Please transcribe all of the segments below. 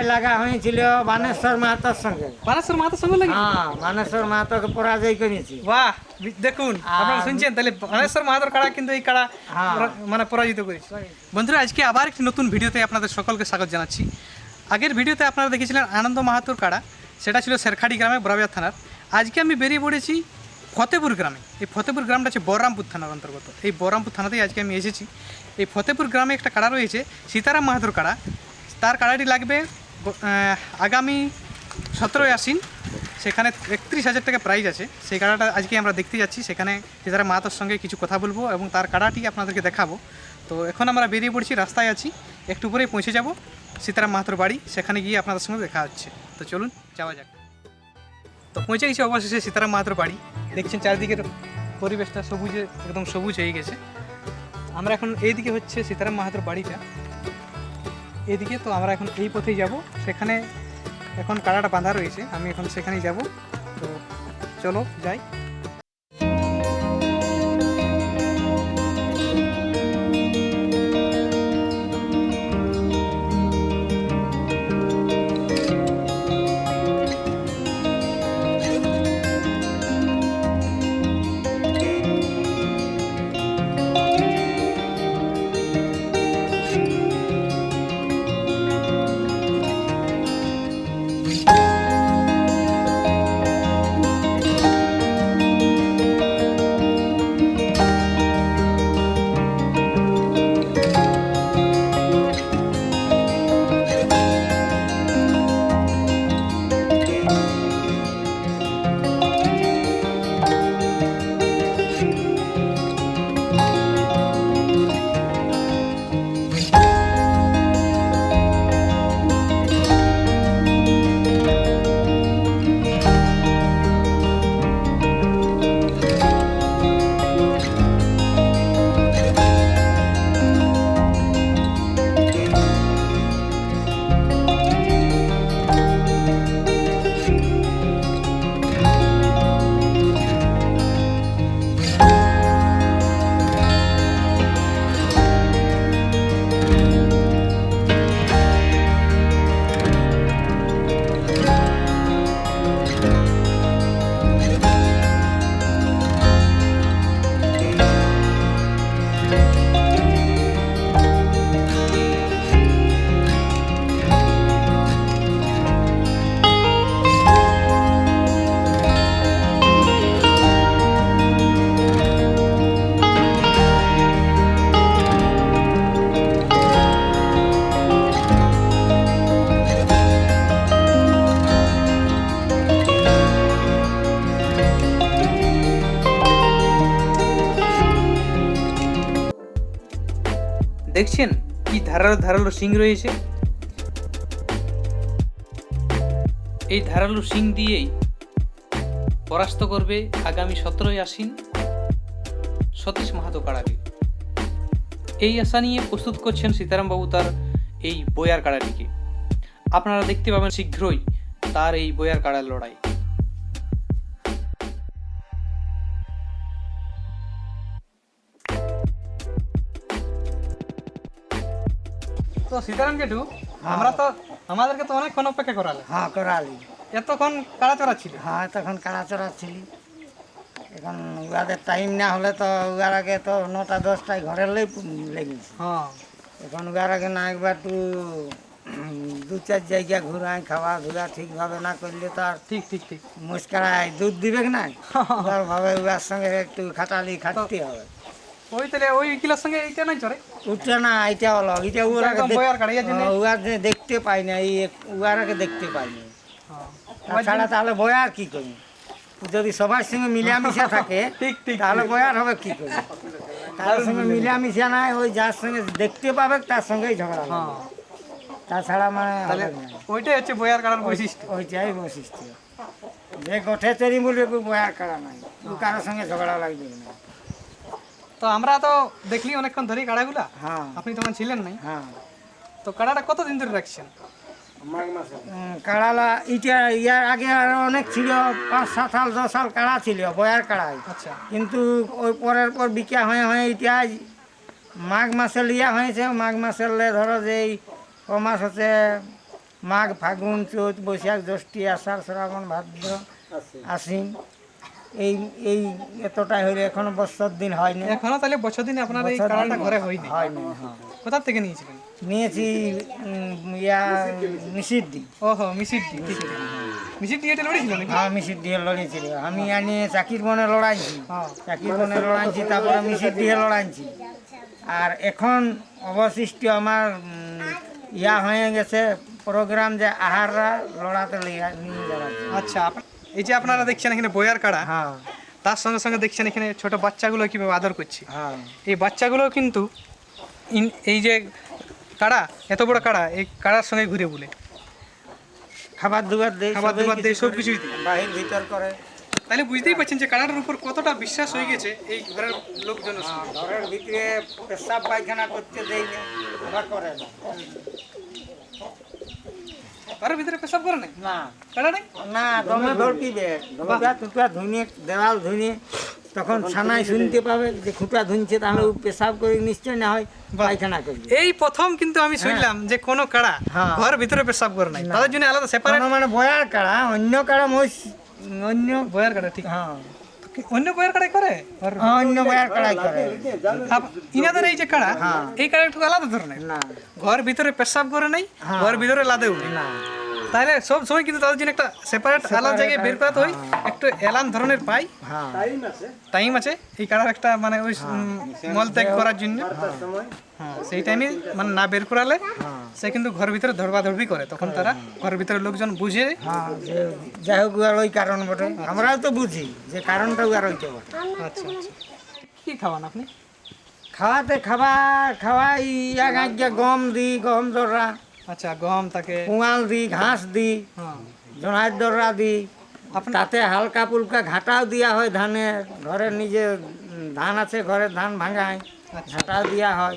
লাগা হয়েছিল বানেশ্বর মাহাতোর সঙ্গে। বানেশ্বর মাহাতোর সঙ্গে লাগে? হ্যাঁ বানেশ্বর মাহাতোকে পরাজয় করেছি। বাহ দেখুন আপনারা শুনছেন তাহলে বানেশ্বর মাহাতোর কাড়া কিন্তু এই কাড়া হ্যাঁ। মানে পরাজিত করেছে। বন্ধুরা আজকে আবার একটি নতুন ভিডিওতে আপনাদের সকলকে স্বাগত জানাচ্ছি। আগের ভিডিওতে আপনারা দেখেছিলেন আনন্দ মাহাতোর কাড়া সেটা ছিল শেরখাড়ি গ্রামে বড়াবিয়া থানার। আজকে আমি বেরিয়ে পড়েছি ফতেপুর গ্রামে। এই ফতেপুর গ্রামটা হচ্ছে বহরামপুর থানার অন্তর্গত। এই বহরামপুর থানাতেই আজকে আমি এসেছি। এই ফতেপুর গ্রামে একটা কাড়া রয়েছে সীতারাম মাহাতোর কাড়া। তার কাড়াটি লাগবে আগামী সতেরোই আশ্বিন, সেখানে একত্রিশ হাজার টাকা প্রাইজ আছে। সেই কাড়াটা আজকে আমরা দেখতে যাচ্ছি। সেখানে সীতারাম মাহাতোর সঙ্গে কিছু কথা বলব এবং তার কাড়াটি আপনাদেরকে দেখাবো। তো এখন আমরা বেরিয়ে পড়ছি, রাস্তায় আছি। একটু পরেই পৌঁছে যাব। সীতারাম মাহাতোর বাড়ি, সেখানে গিয়ে আপনাদের সঙ্গে দেখা হচ্ছে। তো চলুন, যাওয়া যাক। তো পৌঁছে গেছি অবশেষে সীতারাম মাহাতোর বাড়ি। দেখছেন চারিদিকের পরিবেশটা সবুজে, একদম সবুজ হয়ে গেছে। আমরা এখন এইদিকে হচ্ছে সীতারাম মাহাতোর বাড়িটা। এদিকে তো আমরা এখন এই পথেই যাব। সেখানে এখন কাড়াটা বাঁধা রয়েছে, আমি এখন সেখানেই যাব। তো চলো, যাই। ধারালো শিং রয়েছে। এই ধারালো শিং দিয়েই পরাস্ত করবে আগামী সতেরোই আশ্বিন সতীশ মাহাতো কাড়াকে এই আশা নিয়ে প্রস্তুত করছেন সীতারামবাবু তার এই বয়ার কাড়াটিকে আপনারা দেখতে পাবেন শীঘ্রই তার এই বয়ার কাড়ার লড়াই। তো সীতারাম কেটু আমরা তো আমাদেরকে তো অনেকক্ষণ অপেক্ষা করালে। হ্যাঁ করালি। এতক্ষণ কাড়া চড়া ছিল? হ্যাঁ তখন কাড়া ছিল। এখন উহাদের টাইম না হলে তো উহার আগে তো নটা দশটায় ঘরের লেগেছে। হ্যাঁ। এখন উহার আগে না একবার তুই দু চার জায়গা ঘুরাই খাওয়া ধুয়া ঠিকভাবে না করলে তো আর ঠিক ঠিক ঠিক। মুস্কারায় দুধ দিবে না? তার ভাবে উহার সঙ্গে একটু খাটালি খাটতে হবে। ওই তাহলে ওই কিলোর সঙ্গে এইটা নাই না হলো দেখ- বয়ার কাড়া, জন্যে- হ্যাঁ, দেখতে পাই না এই আগে দেখতে পাই না। হ্যাঁ। তাছাড়া তাহলে বয়ার কি করি? যদি সবার সঙ্গে মিলামিশা থাকে ঠিক ঠিক তাহলে বয়ার হবে কি করে? তার সঙ্গে মিলামিশা। নাই ওই যার সঙ্গে দেখতে পাবে তার সঙ্গেই ঝগড়া হ্যাঁ। তাছাড়া মানে ওইটাই হচ্ছে বয়ার কাড়ার বৈশিষ্ট্য। ওইটাই বৈশিষ্ট্য। যে গোঠে তৈরি বলবে বয়ার করা নাই কারোর সঙ্গে ঝগড়া লাগবে না। তো আমরা তো দেখলি অনেকক্ষণ ধরেই কাড়াগুলা। হ্যাঁ। আপনি তখন ছিলেন নাই। হ্যাঁ। তো কাড়াটা কতদিন ধরে রাখছেন? কাড়ালা ইটা ইয়ার আগে আরও অনেক ছিল পাঁচ সাত সাল দশ সাল কাড়া ছিল বয়ার কাড়াই। আচ্ছা। কিন্তু ওই পরের পর বিকা হয়ে হয়ে এটা মাঘ মাসে লিয়া হয়েছে। মাঘ মাসে লে ধরো যে এই ক মাস হচ্ছে মাঘ ফাগুন চৈত বৈশাখ জ্যৈষ্ঠী আষাঢ় শ্রাবণ ভাদ্র আশ্বিন। এই এই এতটাই হইলে এখনও বছর দিন হয়নি। এখনও তাহলে বছর দিন আপনার এই কাড়াটা ঘরে হয়নি? হয়নি হ্যাঁ। কোথা থেকে নিয়েছিলেন? নিয়েছি ইয়া মিশির দি ওহো মিসির ডি এটা লড়েছিল নাকি? হ্যাঁ দিয়ে লড়েছিল। আমি আনি চাকির বনে লড়াইছি। হ্যাঁ। চাকির বনে লড়াইছি তারপরে দিয়ে লড়াইছি। আর এখন অবশিষ্ট আমার ইয়া হয়ে গেছে প্রোগ্রাম যে আহাররা লড়াতে নিয়ে জন্য। আচ্ছা এই যে আপনারা দেখছেন এখানে বয়ার কাড়া হ্যাঁ। তার সঙ্গে সঙ্গে দেখছেন এখানে ছোট বাচ্চাগুলো কীভাবে আদর করছে। হ্যাঁ। এই বাচ্চাগুলো কিন্তু এই যে কাড়া এত বড় কাড়া এই কাড়ার সঙ্গে ঘুরে বলে। খাবার দুবার দেয় খাবার দাবার দেয়, সব। কিছুই দেয়। বাহির ভিতর করে। তাহলে বুঝতেই পারছেন যে কাড়াটার উপর কতটা বিশ্বাস হয়ে গেছে এই ঘরের লোকজন হ্যাঁ, ঘরের ভিতরে পেশাব পায়খানা করতে দেয় না করে না। ঘরের ভিতরে পেশাব করে নাই? না। কাড়া নাই? না দমে ভরপিবে খুঁটা টুটা ধুনিয়ে দেওয়াল ধুনিয়ে তখন ছানায় শুনতে পাবে যে খুঁটা ধুনছে তাহলে পেশাব করে নিশ্চয় না হয়। পায়খানা করবে। এই প্রথম কিন্তু আমি শুনলাম যে কোনো কাড়া হ্যাঁ। ঘর ভিতরে পেশাব করে নাই। তাদের জন্য আলাদা সেপারেট মানে বয়ার কাড়া অন্য কাড়া মহিষ অন্য বয়ার কাড়া ঠিক। হ্যাঁ। অন্য বইয়ের কাড়াই করে? অন্য বইয়ের কাড়াই করে। ইনাদের এই যে কাড়া হ্যাঁ। এই কাড়া একটু আলাদা ধরনের। না। ঘর ভিতরে পেশাব করে নাই হ্যাঁ। ঘর ভিতরে লাদেও না। তাহলে সব সময় কিন্তু তাদের জন্য একটা সেপারেট আলাদা জায়গায় বের করাতে হয়। একটু এলান ধরনের পাই। হ্যাঁ। টাইম আছে। এই কাড়ার একটা মানে ওই উম, মল ত্যাগ করার জন্য। হ্যাঁ সেই টাইমে মানে না বের করালে হ্যাঁ। সে কিন্তু ঘর ভিতরে ধরবা ধরবি করে। তখন তারা ঘরের ভিতরে লোকজন বুঝে। হ্যাঁ যাই হোক আর ওই কারণ বটে। আমরাও তো বুঝি যে কারণটা আর ওইটা বটে। আচ্ছা আচ্ছা। কি খাওয়ান আপনি? খাওয়াতে খাবার খাওয়াই এক গম দি গম দররা। আচ্ছা গম থাকে পুঙাল দি ঘাস দি হ্যাঁ। দররা দি। তাতে হালকা পুলকা ঘাটাও দেওয়া হয় ধানে ঘরের নিজে ধান আছে ঘরের ধান ভাঙায় আচ্ছা। ঘাটাও দেওয়া হয়।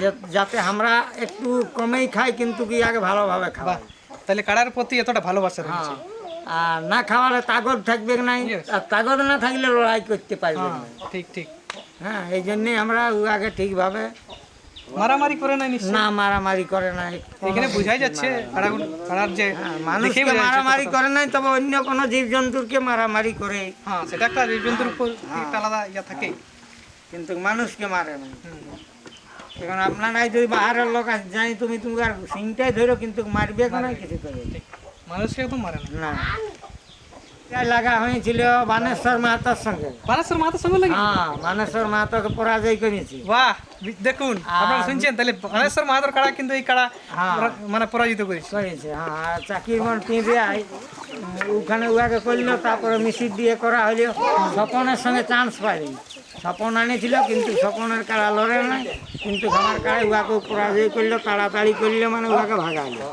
যে- যাতে আমরা একটু কমেই খাই কিন্তু কি আগে ভালোভাবে বাহ। খাওয়াই তাহলে কাড়ার প্রতি এতটা ভালোবাসা রয়েছে? হ্যাঁ আর না খাওয়ালে তাগদ থাকবে নাই? আর তাগদ না থাকলে লড়াই করতে পারবে হ্যাঁ ঠিক ঠিক। হ্যাঁ এই জন্যে আমরা আগে ঠিকভাবে মারামারি করে নাই না মারামারি করে নাই। এখানে বোঝাই যাচ্ছে যে হ্যাঁ, মানুষকে মারামারি করে নাই তবে অন্য কোনো মারামারি করে। হ্যাঁ সেটা একটা জীবজন্তুর উপর একটা আলাদা ইয়া থাকে। কিন্তু মানুষকে মারে না এখন আপনারাই যদি বাহারের লোক আছে জানি তুমি তোমার সিংটাই ধরো কিন্তু মারবে না। কিছু করবে মানুষকে একদম মারে না। লাগা হয়েছিল বানেশ্বর মাহাতার সঙ্গে। বানেশ্বর মাহাতো সঙ্গে লাগে? হ্যাঁ বানেশ্বর মাহাতোকে পরাজয় করেছি। বাহ দেখুন আপনারা শুনছেন তাহলে বানেশ্বর মাহাতোর কাড়া কিন্তু এই কাড়া হ্যাঁ। মানে পরাজিত করেছে। করেছে হ্যাঁ আর চাকির মন ওখানে উহাকে করল তারপরে মিশির দিয়ে করা হইল। স্বপনের সঙ্গে চান্স পাইনি। স্বপন আনিছিল কিন্তু স্বপনের কাড়া লড়ে নাই কিন্তু আমার কাড়ায় উহাকে পরাজয় করল তাড়াতাড়ি করল মানে উহাকে ভাগালো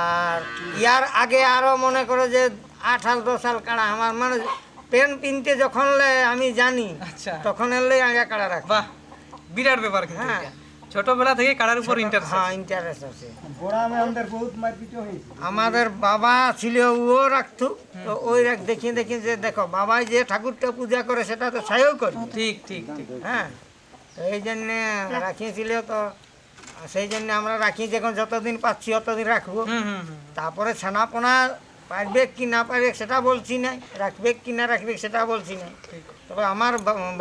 আর ইয়ার আগে আরও মনে করো যে আট সাল দশ সাল কাড়া আমার মানে পেন পিনতে যখন আমি জানি আচ্ছা। তখন এলে আগে কাড়া রাখ। বাহ বিরাট ব্যাপার হ্যাঁ। ছোটবেলা থেকে কাড়ার উপর ইন্টারেস্ট হ্যাঁ ইন্টারেস্ট আছে। আমাদের বাবা ছিল ও রাখতো। তো ওই রাখ দেখিয়ে দেখি যে দেখো বাবাই যে ঠাকুরটা পূজা করে সেটা তো ছাইও করে ঠিক ঠিক ঠিক। হ্যাঁ এই জন্যে রাখিয়েছিল তো। সেই জন্য আমরা রাখি যখন যতদিন পাচ্ছি ততদিন রাখব। হুম হুম হুম। তারপরে ছানাপোনা পারবে কি না পারবে সেটা বলছি না রাখবে কি না রাখবে সেটা বলছি না। তবে আমার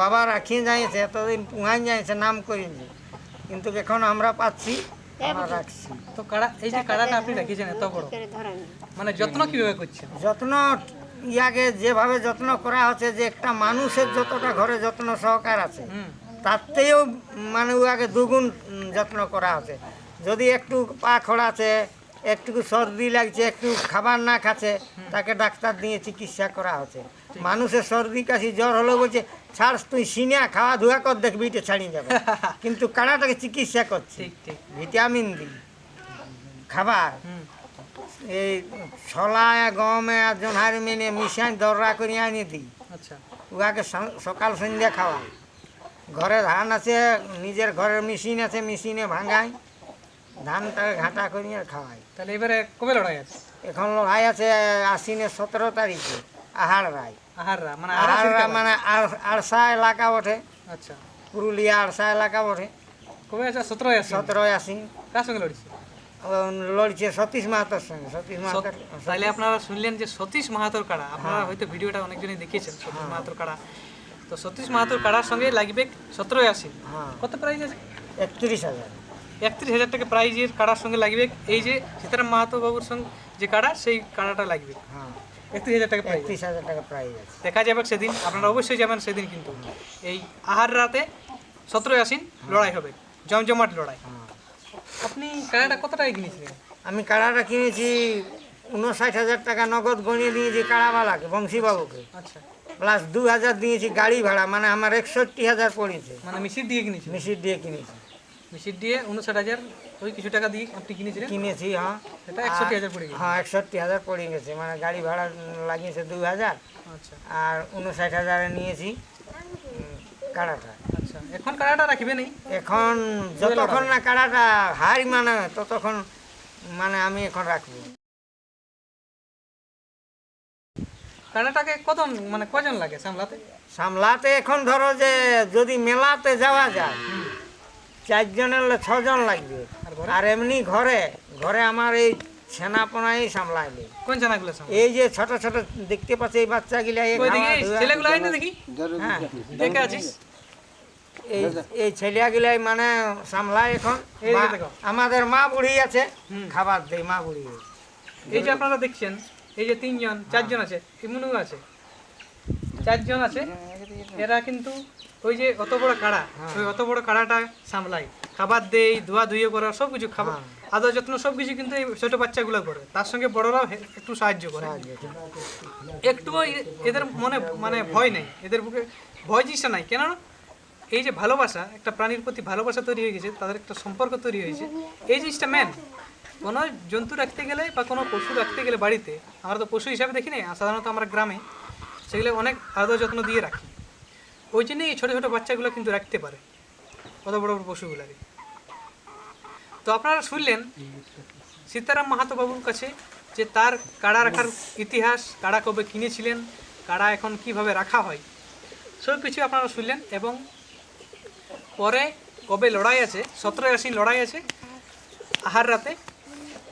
বাবা রাখিয়ে যাইছে এতদিন পুঙাই যাইছে নাম করিনি। কিন্তু এখন আমরা পাচ্ছি আমরা রাখছি। তো কাড়া এই যে কাড়াটা আপনি রেখেছেন এত বড়? মানে যত্ন কীভাবে করছেন? যত্ন ইয়াকে যেভাবে যত্ন করা হচ্ছে যে একটা মানুষের যতটা ঘরে যত্ন সহকার আছে হুম। তার থেকেও মানে উহাকে দুগুণ যত্ন করা হচ্ছে যদি একটু পা খোড়াছে একটু সর্দি লাগছে একটু খাবার না খাচ্ছে তাকে ডাক্তার দিয়ে চিকিৎসা করা হচ্ছে। মানুষের সর্দি কাশি জ্বর হলো বলছে ছাড় তুই সিনিয়া খাওয়া ধোয়া কর দেখবি এটা ছাড়িয়ে যাবে। কিন্তু কাড়াটাকে চিকিৎসা করছে। ভিটামিন দি খাবার। এই ছলা গমে আর জোনহারি মেনে মিশাই দররা করে আনি দিই। আচ্ছা। উহাকে সকাল সন্ধ্যা খাওয়া ঘরে ধান আছে নিজের ঘরের মেশিন আছে মেশিনে ভাঙাই। ধানটাকে ঘাটা করিয়ে খাওয়াই। তাহলে এবারে কবে লড়াই আছে? এখন লড়াই আছে আশ্বিনের সতেরো তারিখে আহার রায়। আহাররা মানে আহার রায় মানে আর- আরসা এলাকা ওঠে আচ্ছা। পুরুলিয়া আরসা এলাকা ওঠে কবে আছে? সতেরো আছে সতেরো আশ্বিন। কার সঙ্গে লড়িস লড়ছে সতীশ মাহাতোর সঙ্গে সতীশ মাহাতো তাহলে আপনারা শুনলেন যে সতীশ মাহাতোর কাড়া। আপনারা হয়তো ভিডিওটা অনেকজনই দেখিয়েছেন সতীশ মাহাতোর কাড়া। তো সতীশ মাহাতোর কাড়ার সঙ্গে লাগবে সতেরোই আশি হ্যাঁ। কত প্রাইজ আছে? একত্রিশ হাজার। একত্রিশ হাজার টাকা প্রাইজের কাড়ার সঙ্গে লাগবে। এই যে সীতারাম মাহাতো বাবুর সঙ্গে যে কাড়া সেই কাড়াটা লাগবে। হ্যাঁ। একত্রিশ হাজার টাকা প্রাইজ একত্রিশ হাজার টাকা প্রাইজ দেখা যাবে সেদিন আপনারা অবশ্যই যাবেন সেদিন কিন্তু। এই আহার রাতে সতেরোই আসিন লড়াই হবে জমজমাট লড়াই। হ্যাঁ। আপনি কাড়াটা কত টাকা কিনেছিলেন? আমি কাড়াটা কিনেছি উনষাট হাজার টাকা নগদ গণিয়ে দিয়েছি কাড়াওয়ালাকে বংশীবাবুকে আচ্ছা। প্লাস দু হাজার দিয়েছি গাড়ি ভাড়া মানে আমার একষট্টি হাজার পড়েছে। মানে মিশির দিয়ে কিনেছি মিশির দিয়ে কিনেছি। মিশির দিয়ে উনষাট হাজার ওই কিছু টাকা দিয়ে আপনি কিনেছিলেন? কিনেছি হ্যাঁ। সেটা একষট্টি হাজার পড়ে গেছে। হ্যাঁ একষট্টি হাজার পড়ে গেছে। মানে গাড়ি ভাড়া লাগিয়েছে দু হাজার। আচ্ছা। আর উনষাট হাজারে নিয়েছি কাড়াটা আচ্ছা। এখন কাড়াটা রাখবে নেই এখন যতক্ষণ না কাড়াটা হার মানে ততক্ষণ মানে আমি এখন রাখব। কাড়াটাকে কত মানে কজন লাগে সামলাতে? সামলাতে এখন ধরো যে যদি মেলাতে যাওয়া যায় চারজনের হলে ছজন লাগবে। আর এমনি ঘরে ঘরে আমার এই ছানাপোনাই সামলাইবে কোন জানাগুলো এই যে ছোট ছোট দেখতে পাচ্ছি এই বাচ্চাগুলা ছেলেগুলো হয় না দেখি? হ্যাঁ। দেখে আছিস? এই এই ছেলেগুলাই মানে সামলায় এখন। আমাদের মা বুড়ি আছে। খাবার দেয় মা বুড়ি। এই যে আপনারা দেখছেন এই যে তিনজন চারজন আছে ইমনু আছে। চারজন আছে। এরা কিন্তু ওই যে অত বড় কাড়া ওই অত বড় কাড়াটা সামলায় খাবার দেই ধোয়া ধুয়ে করা সব কিছু খাবার। আদর যত্ন সব কিছু কিন্তু এই ছোট বাচ্চাগুলো করে। তার সঙ্গে বড়রাও একটু সাহায্য করে। একটুও এদের মনে মানে ভয় নেই। এদের বুকে ভয় জিনিসটা নাই। কেন এই যে ভালোবাসা একটা প্রাণীর প্রতি ভালোবাসা তৈরি হয়ে গেছে তাদের একটা সম্পর্ক তৈরি হয়েছে। এই জিনিসটা মেন কোনো জন্তু রাখতে গেলে বা কোনো পশু রাখতে গেলে বাড়িতে আমরা তো পশু হিসাবে দেখি না সাধারণত আমরা গ্রামে সেগুলো অনেক আদর যত্ন দিয়ে রাখি। ওই জন্যই এই ছোটো ছোটো বাচ্চাগুলো কিন্তু রাখতে পারে অত বড় বড় পশুগুলাকে। তো আপনারা শুনলেন সীতারাম মাহাতো বাবুর কাছে যে তার কাড়া রাখার ইতিহাস, কাড়া কবে কিনেছিলেন, কাড়া এখন কীভাবে রাখা হয়, সব কিছু আপনারা শুনলেন এবং পরে কবে লড়াই আছে, সতেরোই আশি লড়াই আছে, আহার রাতে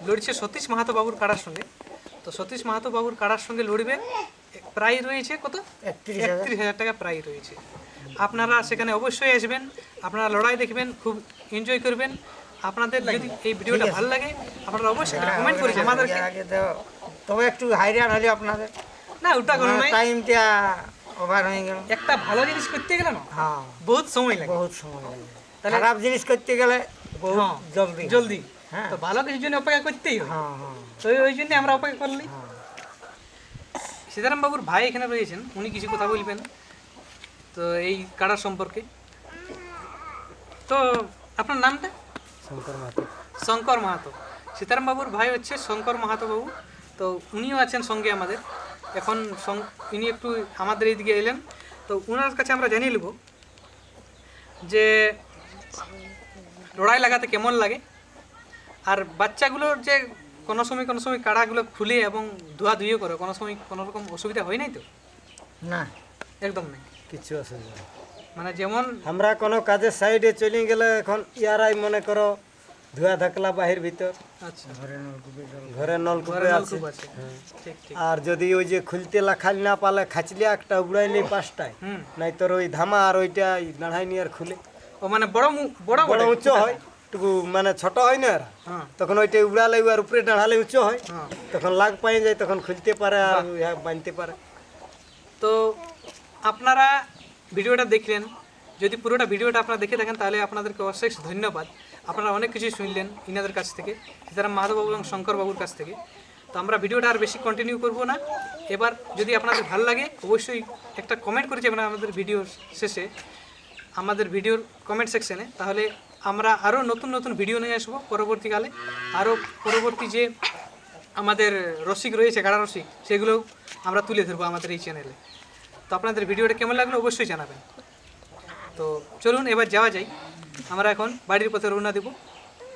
লড়ছে সতীশ মাহাতো বাবুর কাড়ার সঙ্গে। তো সতীশ মাহাতো বাবুর কাড়ার সঙ্গে লড়বে প্রায় রয়েছে কত? একত্রিশ হাজার। টাকা প্রায় রয়েছে। আপনারা সেখানে অবশ্যই আসবেন আপনারা লড়াই দেখবেন খুব এনজয় করবেন। আপনাদের যদি এই ভিডিওটা ভালো লাগে আপনারা অবশ্যই কমেন্ট করে আমাদেরকে তবে একটু হাইরান হলে আপনাদের। না ওটা কোনো নয়। টাইমটা ওভার হয়ে গেল। একটা ভালো জিনিস করতে গেলে না হ্যাঁ। বহুত সময় লাগে। বহুত সময় লাগে। খারাপ জিনিস করতে গেলে বহুত হ্যাঁ, জলদি। জলদি। হ্যাঁ। তো ভালো কিছুর জন্য অপেক্ষা করতেই হয় হ্যাঁ হ্যাঁ। তো ওই- ওই জন্য আমরা অপেক্ষা করলি। হ্যাঁ। সীতারাম বাবুর ভাই এখানে রয়েছেন উনি কিছু কথা বলবেন। তো এই কাড়ার সম্পর্কে। তো আপনার নামটা? শঙ্কর মাহাতো। শঙ্কর মাহাতো। সীতারাম বাবুর ভাই হচ্ছে শঙ্কর মাহাতো বাবু। তো উনিও আছেন সঙ্গে আমাদের। এখন ইনি একটু আমাদের এইদিকে এলেন। তো ওনার কাছে আমরা জানিয়ে নেব যে লড়াই লাগাতে কেমন লাগে। আর বাচ্চাগুলোর যে কোনো সময় কোনো সময় কাড়াগুলো খুলে এবং ধোয়া ধুয়ে করে কোনো সময় কোনো রকম অসুবিধা হয় নাই তো? না। একদম নেই? কিছু অসুবিধা। মানে যেমন আমরা কোনো কাজের সাইডে চলে গেলে এখন ইয়ারাই মনে করো ধোয়া ধাকলা বাহির ভিতর। আচ্ছা। ঘরে নলকূপে আছে। নলকূপ আছে। ঠিক ঠিক। আর যদি ওই যে খুলতে লাখাল না পালে খাচলি একটা উড়াইলে পাঁচটায়। নাই তোর ওই ধামা আর ওইটা দাঁড়াই নিয়ে আর খুলে। ও মানে বড় বড় বড় উঁচু হয়। টুকু মানে ছোট হয় না এরা। হ্যাঁ। তখন ওইটা উড়ালে আর উপরে দাঁড়ালে উঁচু হয়। হ্যাঁ। তখন লাগ পাই যায় তখন খুলতে পারে আর বানতে পারে। তো আপনারা ভিডিওটা দেখলেন। যদি পুরোটা ভিডিওটা আপনারা দেখে থাকেন তাহলে আপনাদেরকে অশেষ ধন্যবাদ। আপনারা অনেক কিছু শুনলেন ইনাদের কাছ থেকে সীতারাম মাধববাবু এবং শঙ্করবাবুর কাছ থেকে। তো আমরা ভিডিওটা আর বেশি কন্টিনিউ করব না। এবার যদি আপনাদের ভালো লাগে অবশ্যই একটা কমেন্ট করে যাবেন আমাদের ভিডিওর শেষে আমাদের ভিডিওর কমেন্ট সেকশনে তাহলে আমরা আরও নতুন নতুন ভিডিও নিয়ে আসব পরবর্তীকালে আরও পরবর্তী যে আমাদের রসিক রয়েছে, গাড়া রসিক সেগুলো আমরা তুলে ধরবো আমাদের এই চ্যানেলে তো আপনাদের ভিডিওটা কেমন লাগল অবশ্যই জানাবেন। তো চলুন এবার যাওয়া যাই। আমরা এখন বাড়ির পথে রওনা দেবো।